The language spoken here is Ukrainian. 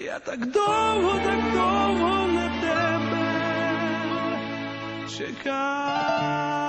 Я так довго, так довго на тебе чекав.